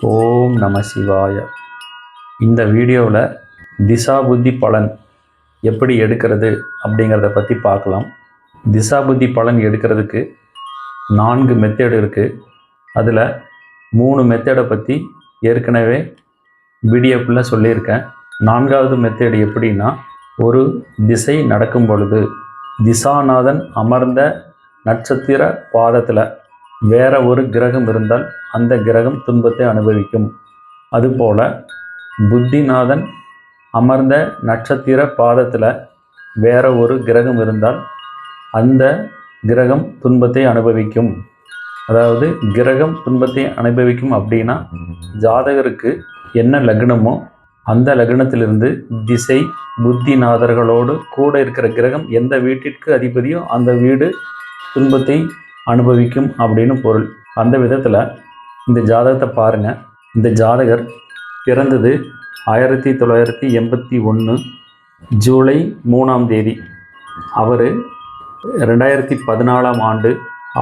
ஓம் நம சிவாய. இந்த வீடியோவில் திசா புத்தி பலன் எப்படி எடுக்கிறது அப்படிங்கிறத பற்றி பார்க்கலாம். திசா புத்தி பலன் எடுக்கிறதுக்கு நான்கு மெத்தேடு இருக்குது அதில் மூணு மெத்தேடை பற்றி ஏற்கனவே வீடியோக்குள்ளே சொல்லியிருக்கேன். நான்காவது மெத்தேடு எப்படின்னா ஒரு திசை நடக்கும் பொழுது திசாநாதன் அமர்ந்த நட்சத்திர பாதத்தில் வேற ஒரு கிரகம் இருந்தால் அந்த கிரகம் துன்பத்தை அனுபவிக்கும். அதுபோல புத்திநாதன் அமர்ந்த நட்சத்திர பாதத்தில் வேற ஒரு கிரகம் இருந்தால் அந்த கிரகம் துன்பத்தை அனுபவிக்கும். அதாவது கிரகம் துன்பத்தை அனுபவிக்கும் அப்படின்னா ஜாதகருக்கு என்ன லக்னமோ அந்த லக்னத்திலிருந்து திசை புத்திநாதர்களோடு கூட இருக்கிற கிரகம் எந்த வீட்டிற்கு அதிபதியோ அந்த வீடு துன்பத்தை அனுபவிக்கும் அப்படின்னு பொருள். அந்த விதத்தில் இந்த ஜாதகத்தை பாருங்கள் இந்த ஜாதகர் பிறந்தது ஆயிரத்தி தொள்ளாயிரத்தி எண்பத்தி ஒன்று ஜூலை மூணாம் தேதி. அவர் ரெண்டாயிரத்தி பதினாலாம் ஆண்டு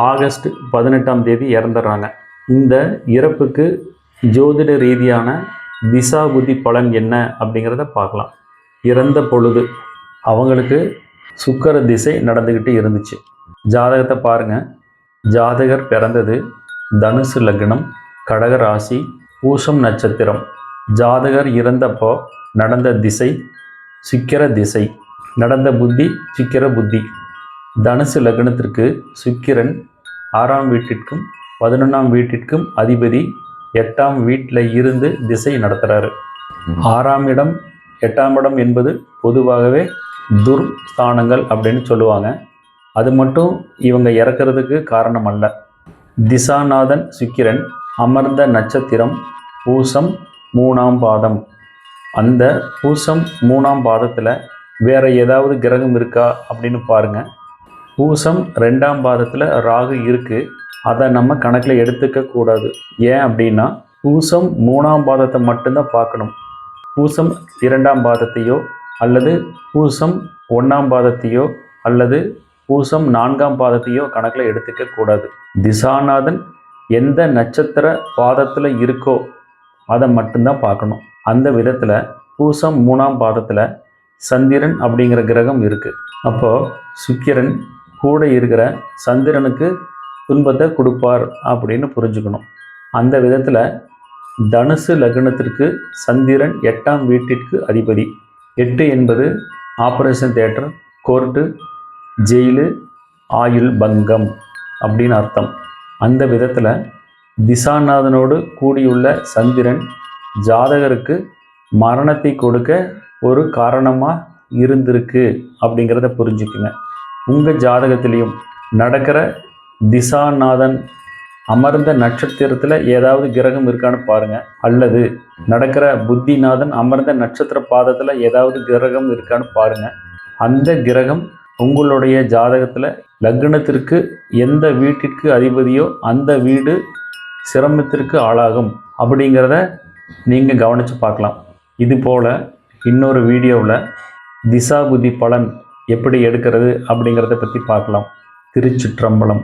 ஆகஸ்ட் பதினெட்டாம் தேதி இறந்துடுறாங்க. இந்த இறப்புக்கு ஜோதிட ரீதியான திசா புத்தி பலன் என்ன அப்படிங்கிறத பார்க்கலாம். இறந்த பொழுது அவங்களுக்கு சுக்கர திசை நடந்துக்கிட்டு இருந்துச்சு. ஜாதகத்தை பாருங்கள் ஜாதகர் பிறந்தது தனுசு லக்னம் கடக ராசி பூசம் நட்சத்திரம். ஜாதகர் இறந்தப்போ நடந்த திசை சுக்கிர திசை. நடந்த புத்தி சுக்கிர புத்தி. தனுசு லக்னத்திற்கு சுக்கிரன் ஆறாம் வீட்டிற்கும் பதினொன்றாம் வீட்டிற்கும் அதிபதி எட்டாம் வீட்டில் இருந்து திசை நடத்துகிறாரு ஆறாம் இடம் எட்டாம் இடம் என்பது பொதுவாகவே துர்ஸ்தானங்கள் அப்படின்னு சொல்லுவாங்க. அது மட்டும் இவங்க இறக்கிறதுக்கு காரணம் அல்ல திசாநாதன் சுக்கிரன் அமர்ந்த நட்சத்திரம் பூசம் மூணாம் பாதம். அந்த பூசம் மூணாம் பாதத்தில் வேற ஏதாவது கிரகம் இருக்கா அப்படின்னு பாருங்கள் பூசம் ரெண்டாம் பாதத்தில் ராகு இருக்குது அதை நம்ம கணக்கில் எடுத்துக்க கூடாது. ஏன் அப்படின்னா பூசம் மூணாம் பாதத்தை மட்டும்தான் பார்க்கணும். பூசம் இரண்டாம் பாதத்தையோ அல்லது பூசம் ஒன்றாம் பாதத்தையோ அல்லது பூசம் நான்காம் பாதத்தையோ கணக்கில் எடுத்துக்க கூடாது. திசாநாதன் எந்த நட்சத்திர பாதத்தில் இருக்கோ அதை மட்டும்தான் பார்க்கணும். அந்த விதத்தில் பூசம் மூணாம் பாதத்தில் சந்திரன் அப்படிங்கிற கிரகம் இருக்குது அப்போது சுக்கிரன் கூட இருக்கிற சந்திரனுக்கு துன்பத்தை கொடுப்பார் அப்படின்னு புரிஞ்சுக்கணும். அந்த விதத்தில் தனுசு லக்னத்திற்கு சந்திரன் எட்டாம் வீட்டிற்கு அதிபதி. எட்டு என்பது ஆப்ரேஷன் தேட்டர் கோர்ட்டு ஜெயிலு ஆயுள் பங்கம் அப்படின்னு அர்த்தம். அந்த விதத்தில் திசாநாதனோடு கூடியுள்ள சந்திரன் ஜாதகருக்கு மரணத்தை கொடுக்க ஒரு காரணமாக இருந்திருக்கு அப்படிங்கிறத புரிஞ்சுக்குங்க. உங்கள் ஜாதகத்திலையும் நடக்கிற திசாநாதன் அமர்ந்த நட்சத்திரத்தில் ஏதாவது கிரகம் இருக்கான்னு பாருங்கள் அல்லது நடக்கிற புத்திநாதன் அமர்ந்த நட்சத்திர பாதத்தில் ஏதாவது கிரகம் இருக்கான்னு பாருங்கள் அந்த கிரகம் உங்களுடைய ஜாதகத்தில் லக்னத்திற்கு எந்த வீட்டிற்கு அதிபதியோ அந்த வீடு சிரமத்திற்கு ஆளாகும் அப்படிங்கிறத நீங்கள் கவனித்து பார்க்கலாம். இது போல் இன்னொரு வீடியோவில் திசா புதி பலன் எப்படி எடுக்கிறது அப்படிங்கிறத பற்றி பார்க்கலாம். திருச்சிற்றம்பலம்.